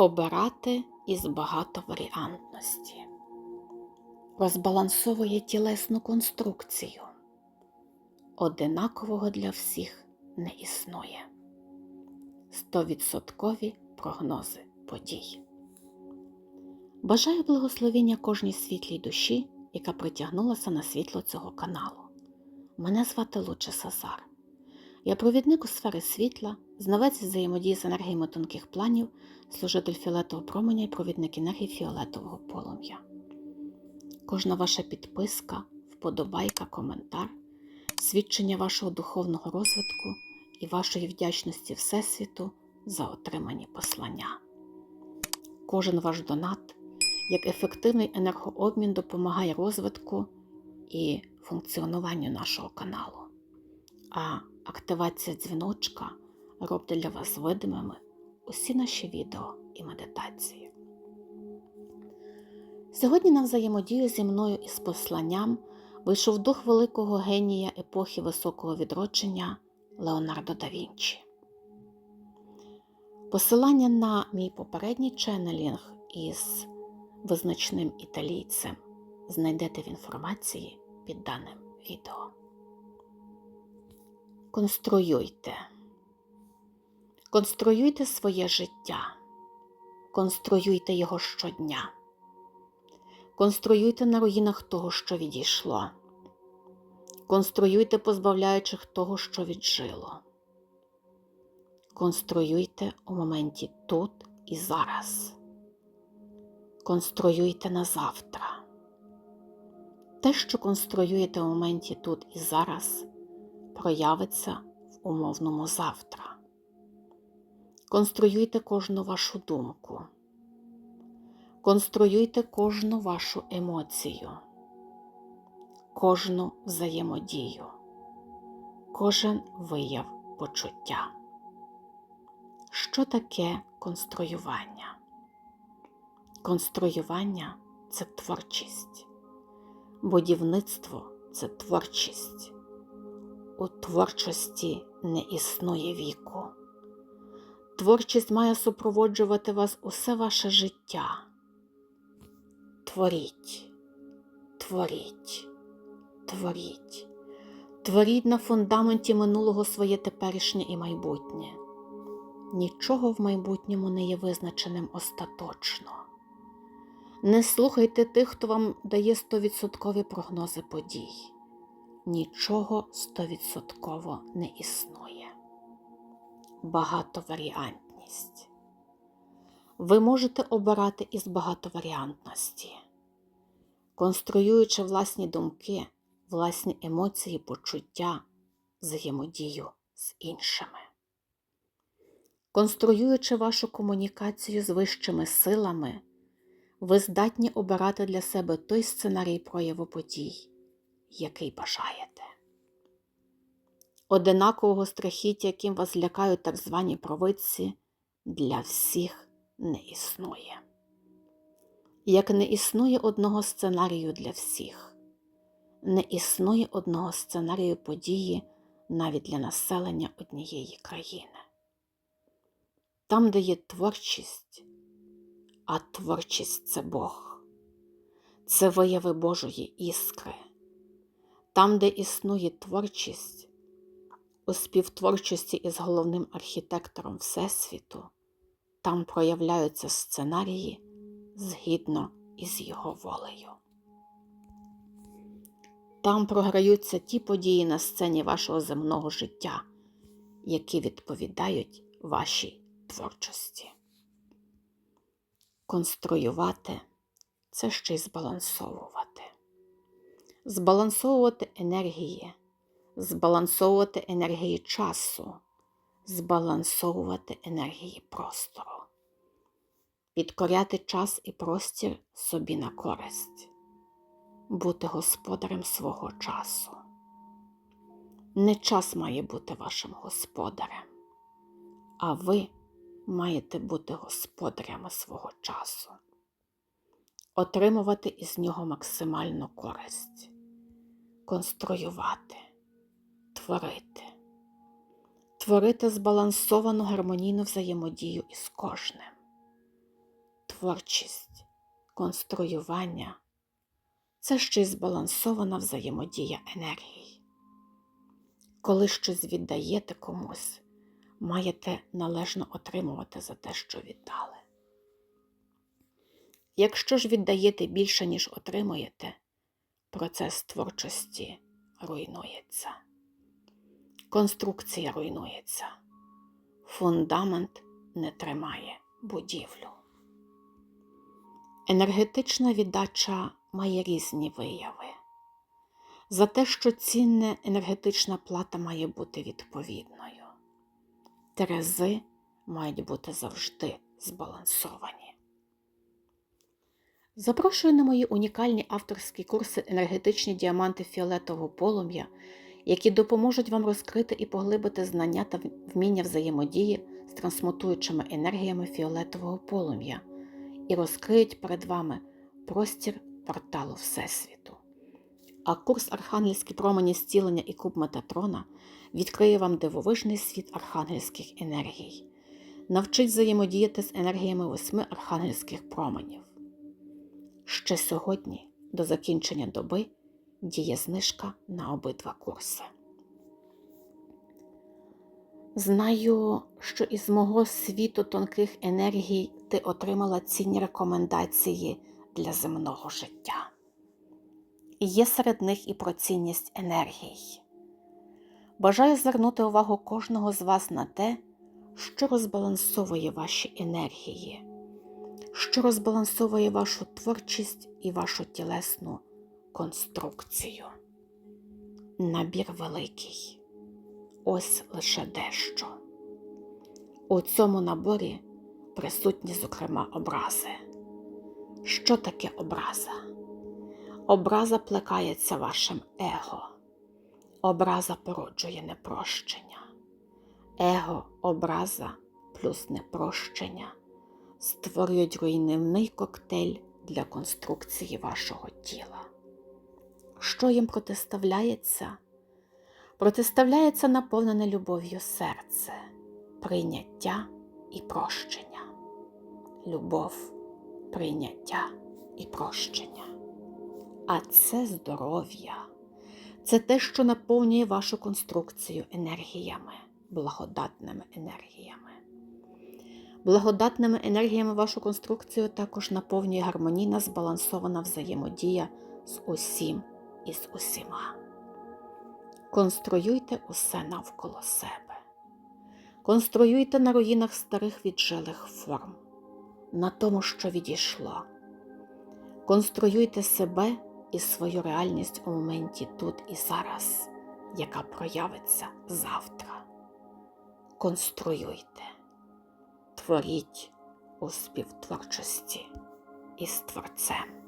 Обирати із багатоваріантності. Розбалансовує тілесну конструкцію. Одинакового для всіх не існує. Стовідсоткові прогнози подій. Бажаю благословення кожній світлій душі, яка притягнулася на світло цього каналу. Мене звати Луче Сазар. Я провідник у сфери світла, знавець взаємодії з енергіями тонких планів, служитель фіолетового променя і провідник енергії фіолетового полум'я. Кожна ваша підписка, вподобайка, коментар, свідчення вашого духовного розвитку і вашої вдячності Всесвіту за отримані послання. Кожен ваш донат як ефективний енергообмін допомагає розвитку і функціонуванню нашого каналу. А активація дзвіночка робить для вас видимими усі наші відео і медитації. Сьогодні на взаємодію зі мною із посланням вийшов дух великого генія епохи високого відродження Леонардо да Вінчі. Посилання на мій попередній ченнелінг із визначним італійцем знайдете в інформації під даним відео. Конструюйте. Конструюйте своє життя. Конструюйте його щодня. Конструюйте на руїнах того, що відійшло. Конструюйте, позбавляючих того, що віджило. Конструюйте у моменті тут і зараз. Конструюйте на завтра. Те, що конструюєте у моменті тут і зараз, проявиться в умовному завтра. Конструюйте кожну вашу думку. Конструюйте кожну вашу емоцію, кожну взаємодію, кожен вияв почуття. Що таке конструювання? Конструювання це творчість, будівництво це творчість. У творчості не існує віку. Творчість має супроводжувати вас усе ваше життя. Творіть, творіть, творіть, творіть на фундаменті минулого своє теперішнє і майбутнє. Нічого в майбутньому не є визначеним остаточно. Не слухайте тих, хто вам дає стовідсоткові прогнози подій. Нічого стовідсотково не існує. Багатоваріантність. Ви можете обирати із багатоваріантності, конструюючи власні думки, власні емоції, почуття, взаємодію з іншими. Конструюючи вашу комунікацію з вищими силами, ви здатні обирати для себе той сценарій прояву подій, який бажаєте. Одинакового страхіття, яким вас лякають так звані провидці, для всіх не існує. Як не існує одного сценарію для всіх, не існує одного сценарію події навіть для населення однієї країни. Там, де є творчість, а творчість це Бог, це вияви Божої іскри. Там, де існує творчість, у співтворчості із головним архітектором Всесвіту, там проявляються сценарії згідно із його волею. Там програються ті події на сцені вашого земного життя, які відповідають вашій творчості. Конструювати це ще й збалансовувати. Збалансовувати енергії, збалансовувати енергії часу, збалансовувати енергії простору, підкоряти час і простір собі на користь, бути господарем свого часу. Не час має бути вашим господарем, а ви маєте бути господарями свого часу, отримувати із нього максимальну користь, конструювати, творити, творити збалансовану гармонійну взаємодію із кожним, творчість, конструювання це ще й збалансована взаємодія енергій. Коли щось віддаєте комусь, маєте належно отримувати за те, що віддали. Якщо ж віддаєте більше, ніж отримуєте, процес творчості руйнується. Конструкція руйнується. Фундамент не тримає будівлю. Енергетична віддача має різні вияви. За те, що цінна енергетична плата має бути відповідною. Терези мають бути завжди збалансовані. Запрошую на мої унікальні авторські курси енергетичні діаманти фіолетового полум'я, які допоможуть вам розкрити і поглибити знання та вміння взаємодії з трансмутуючими енергіями фіолетового полум'я і розкриють перед вами простір порталу Всесвіту. А курс Архангельські промені зцілення і куб Метатрона відкриє вам дивовижний світ архангельських енергій, навчить взаємодіяти з енергіями восьми архангельських променів. Ще сьогодні, до закінчення доби, діє знижка на обидва курси. Знаю, що із мого світу тонких енергій ти отримала цінні рекомендації для земного життя. Є серед них і про цінність енергій. Бажаю звернути увагу кожного з вас на те, що розбалансовує ваші енергії, що розбалансовує вашу творчість і вашу тілесну конструкцію. Набір великий. Ось лише дещо. У цьому наборі присутні, зокрема, образи. Що таке образа? Образа плекається вашим его. Образа породжує непрощення. Его, образа плюс непрощення створюють руйнівний коктейль для конструкції вашого тіла. Що їм протиставляється? Протиставляється наповнене любов'ю серце, прийняття і прощення. Любов, прийняття і прощення. А це здоров'я, це те, що наповнює вашу конструкцію енергіями, благодатними енергіями. Благодатними енергіями вашу конструкцію також наповнює гармонійна збалансована взаємодія з усім і з усіма. Конструюйте усе навколо себе. Конструюйте на руїнах старих віджилих форм, на тому, що відійшло. Конструюйте себе і свою реальність у моменті тут і зараз, яка проявиться завтра. Конструюйте, творіть у співтворчості із Творцем.